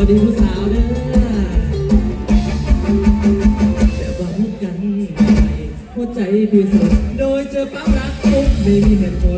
วัสดีผู้สาวเด้อแต่ว่าพบกันใม่หัวใจพี่สุดโดยเจอปั๊บรับไม่มีเหตุผล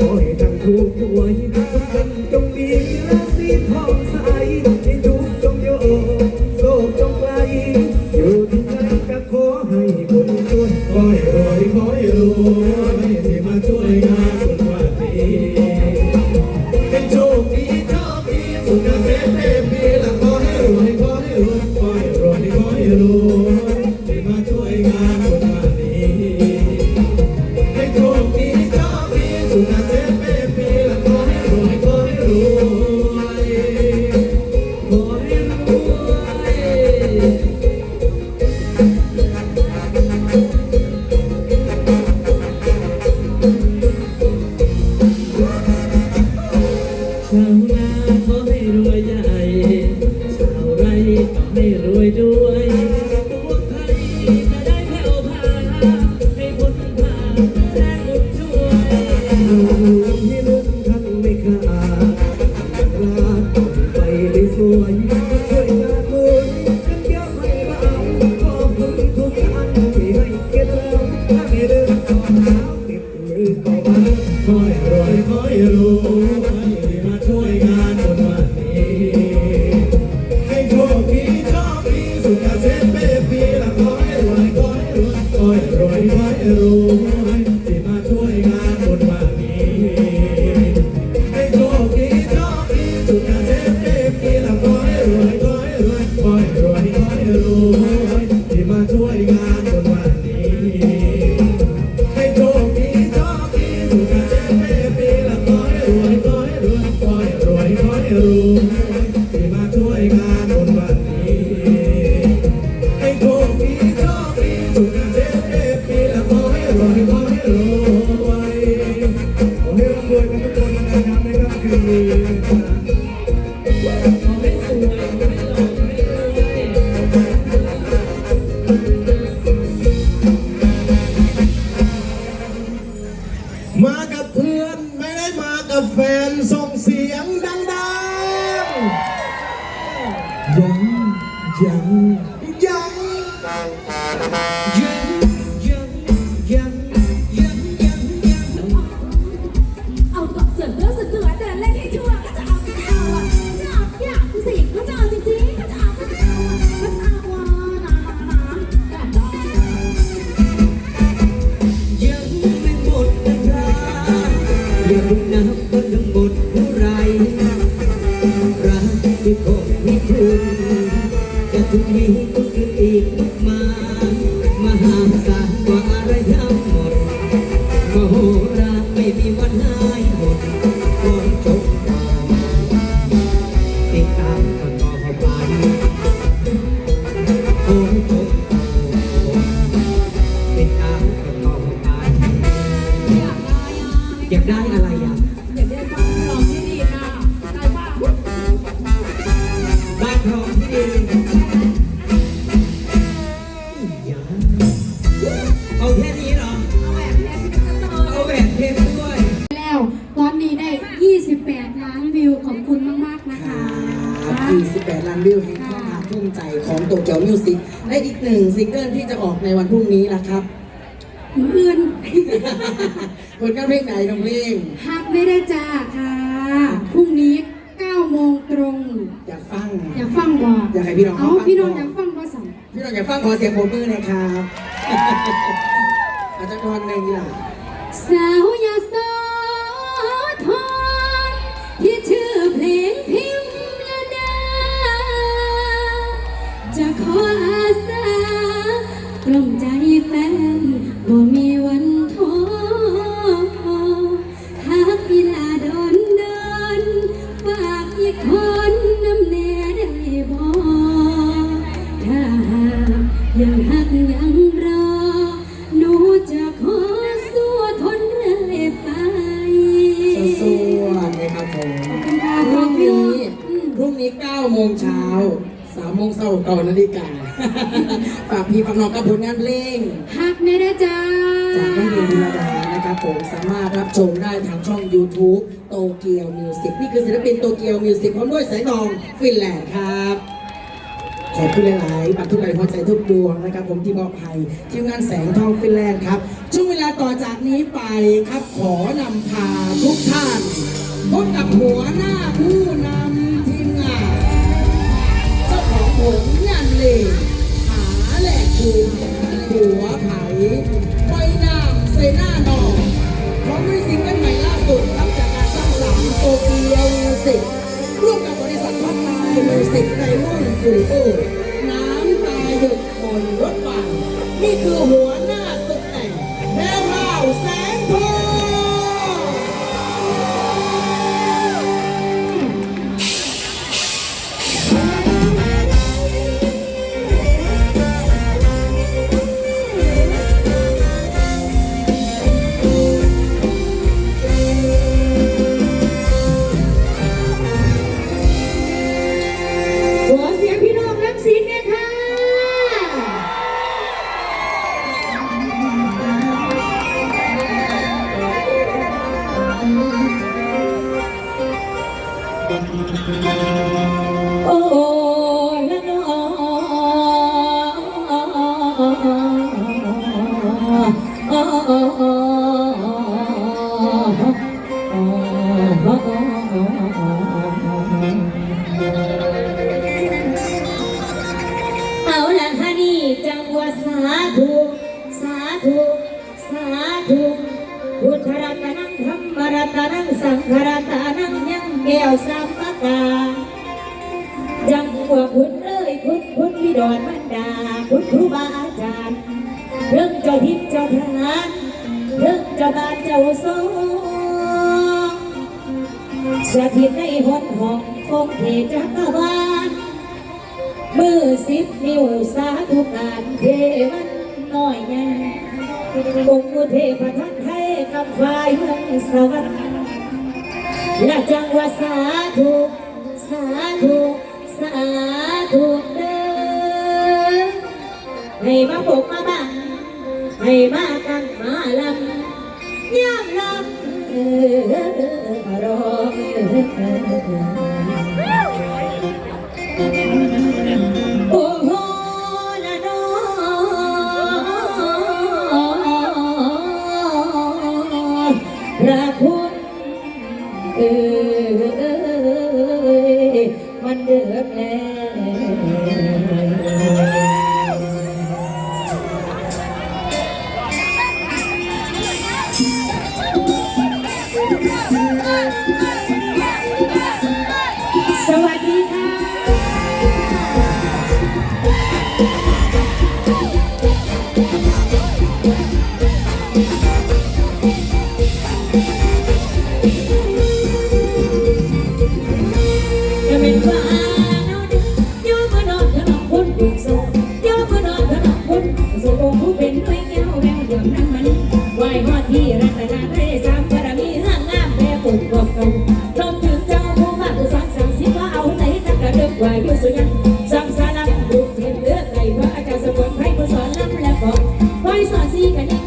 ขอให้ท่านทุกหวย รักที่คงมีคุณจะถึงมี ไม่ได้จ้าค่ะพรุ่งนี้9โมงตรง อยากฟัง อยากฟังบ่อยากให้พี่น้องเอาฟังพี่น้องก่อยากฟังบ่สั่งพี่น้องอยากฟังขอเสียงปรบมือหน่อยครับ อาจารย์กรหนึ่งดีล่ะ สาวยา งเช้าก่อนนาฬิกา ฝากพี่ฝากน้องกับผลงานเพลงหักแน่ได้จ้า จากน้องเรียนธีรดานะครับผมสามารถรับชมได้ทางช่อง YouTube โตเกียวมิวสิกนี่คือศิลปินโตเกียวมิวสิกพร้อมด้วยแสงทองฟินแลนด์ครับ ขอบคุณหลายๆ บัตรทุกใบหัวใจทุกดวงนะครับ ผมที่มอบให้ทีมงานแสงทองฟินแลนด์ครับ ช่วงเวลาต่อจากนี้ไปครับขอนำพาทุกท่านพบกับหัวหน้าผู้นำ งผลงานเพลงหาแหลกคูหัวไผ่ปล่อยน้ำใส่หน้าหนองพร้อมด้วยซิงเกิลใหม่ล่าสุดครับจากการสร้างสรรค์โตเกียวมิวสิกร่วมกับบริษัทพัฒนามิวสิกไดมอนด์ฟูริโอน้ำตาหยดบนรถไฟนี่คือหัว พวกคุณเอ้ยพุทธพุทธวิดรบันดา พุทครูบาอาจารย์เรื่องเจ้าทิพย์เจ้าทารเรื่องเจ้าบ้านเจ้าสงสถิตในหนหองคงเทตจักรวาลมือสิบนิ้วสาทุกการเทมันน้อยใหญ่บงกุเทพทันไทยกับฝ่ายเมืองสวรรค์และจังหวัดสาธุสาธุ สาธุเด้อให้มาผกมาบังให้มากันมาลำย่ำลำเอารอโอ้โหนอพระคุณเออ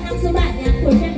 นักสมบัติยังผล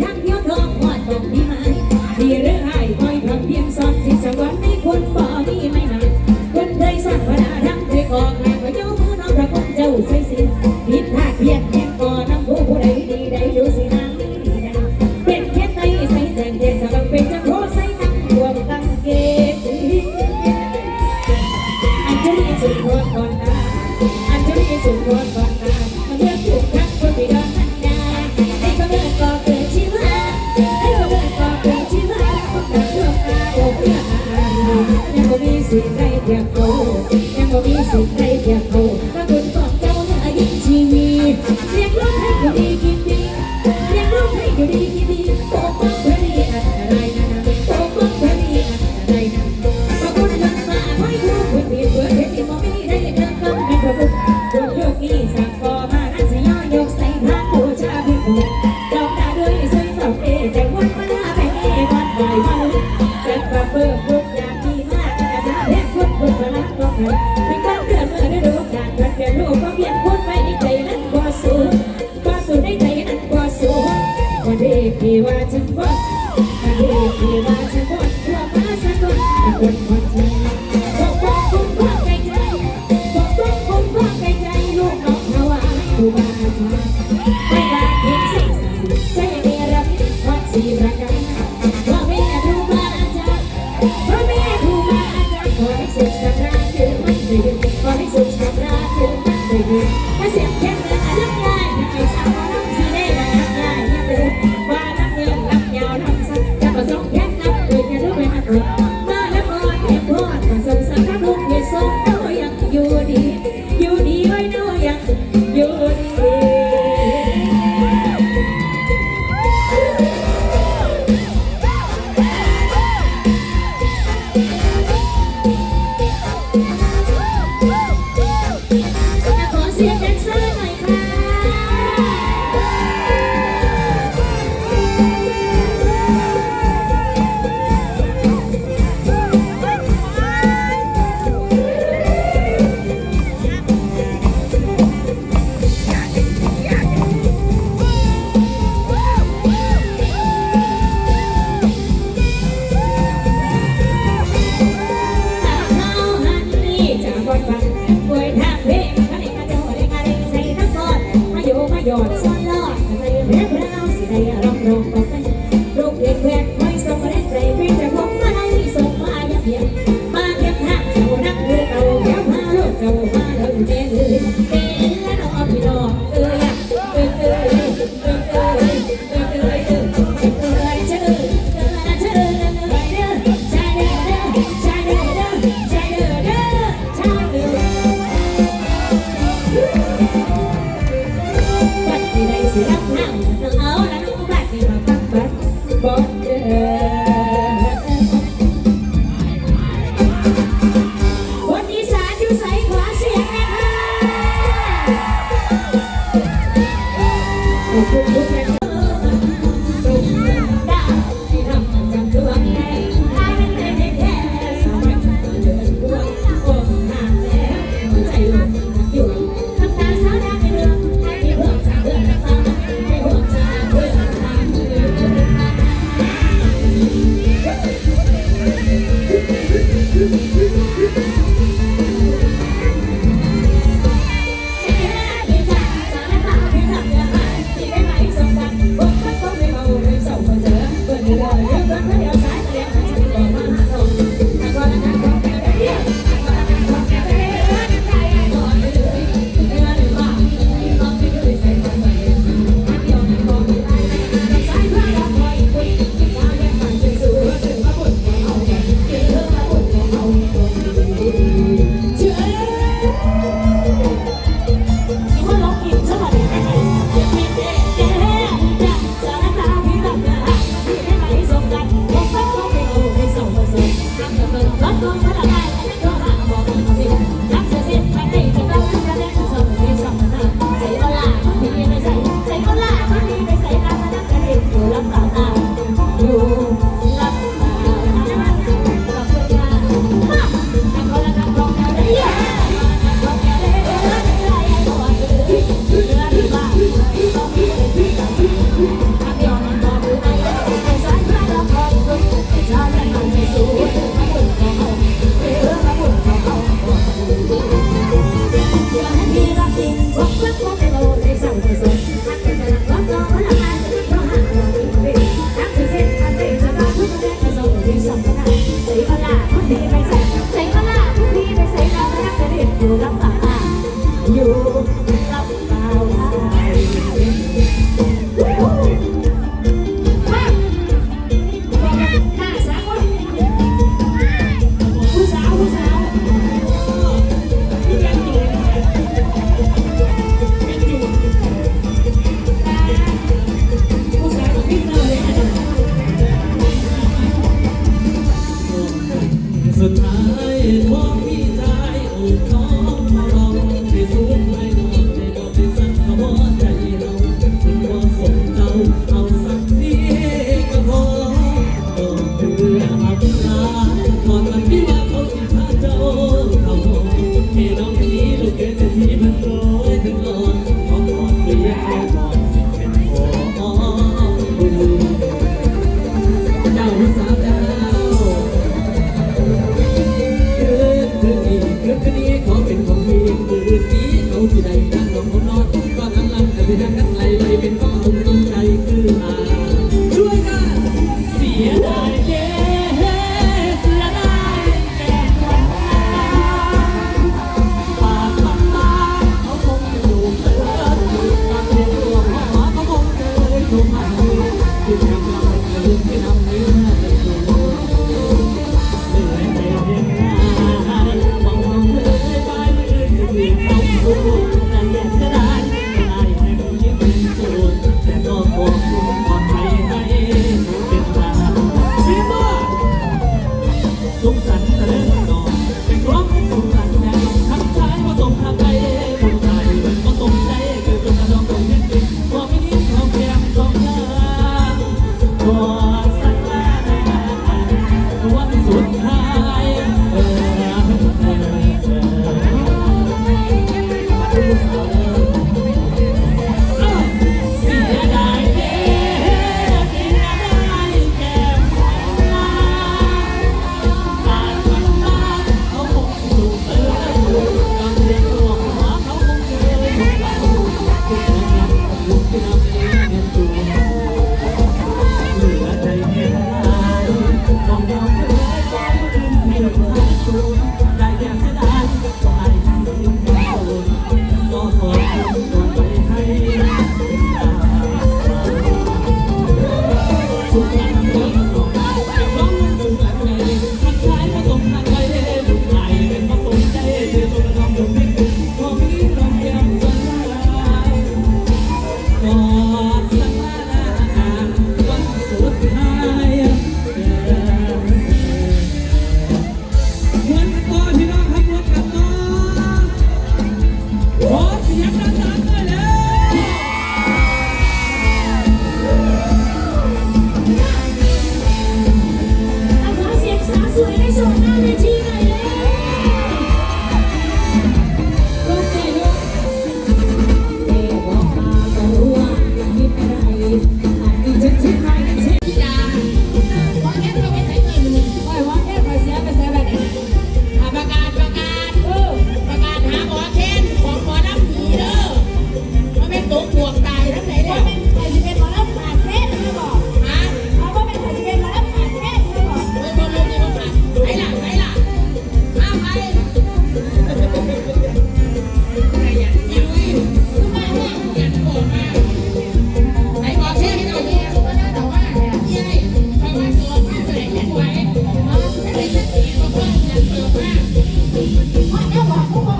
Whatever.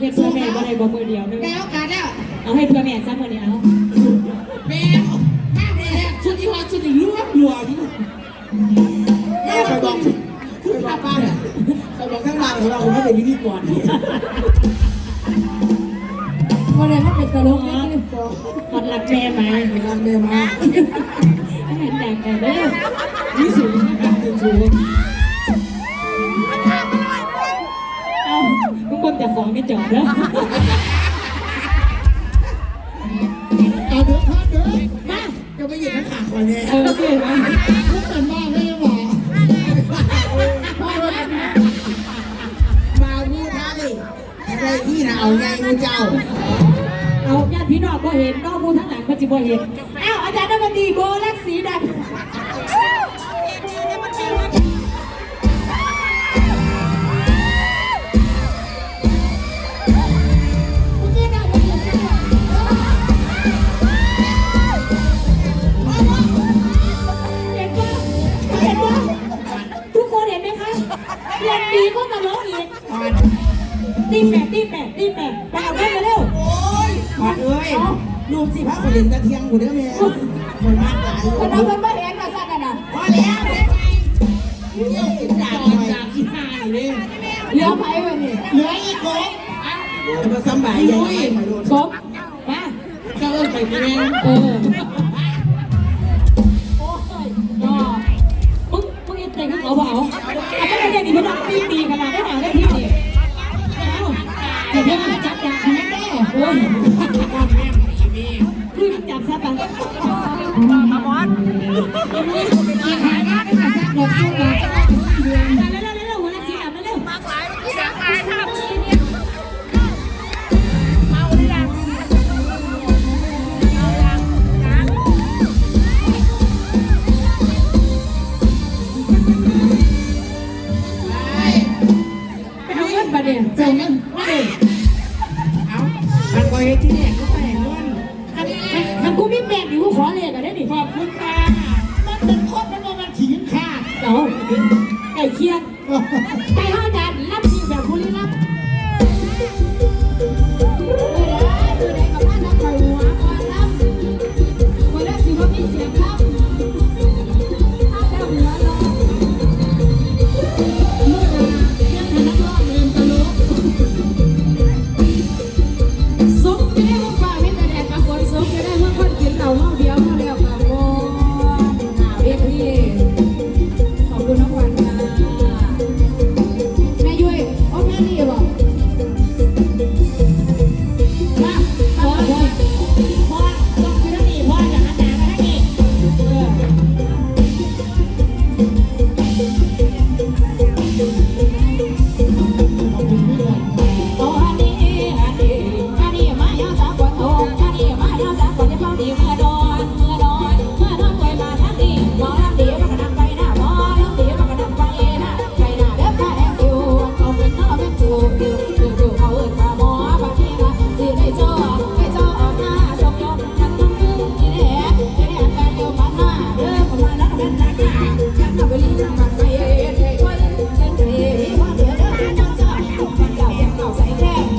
เฮ็ดเพื่อแม่บ่ได้บ่มือเดียวนึงแล้วกันแล้วเอาให้เพื่อแม่ซะมื้อนี้เอาแม่ถ้าแม่ชุดที่ฮอตชุดนี้รวบรวมแม่ไปบอกคุณป้าป้าเนี่ยไปบอกทั้างล่างของเราไม่ได้ยินดีกรวันนี้มันเป็นตลกนะปัดหลักแม่มาปัดหลักแม่มา ใหญ่ใหญ่ครบมาเจ้าเอิ้นไปนี่แม่เออโอ้ยยอดมึงมึงเอ็ดเต็งเขาเปล่าอะก็ได้นี่มันต้องปีตีขนาดได้หนาได้ที่นี่แล้วเดี๋ยวจะจัดยาขนาดได้โอ้ยคือจับซะไปมาหมอนกินหายมากไม่มาซักหลบซุ่มเลย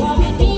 ว่าเป็น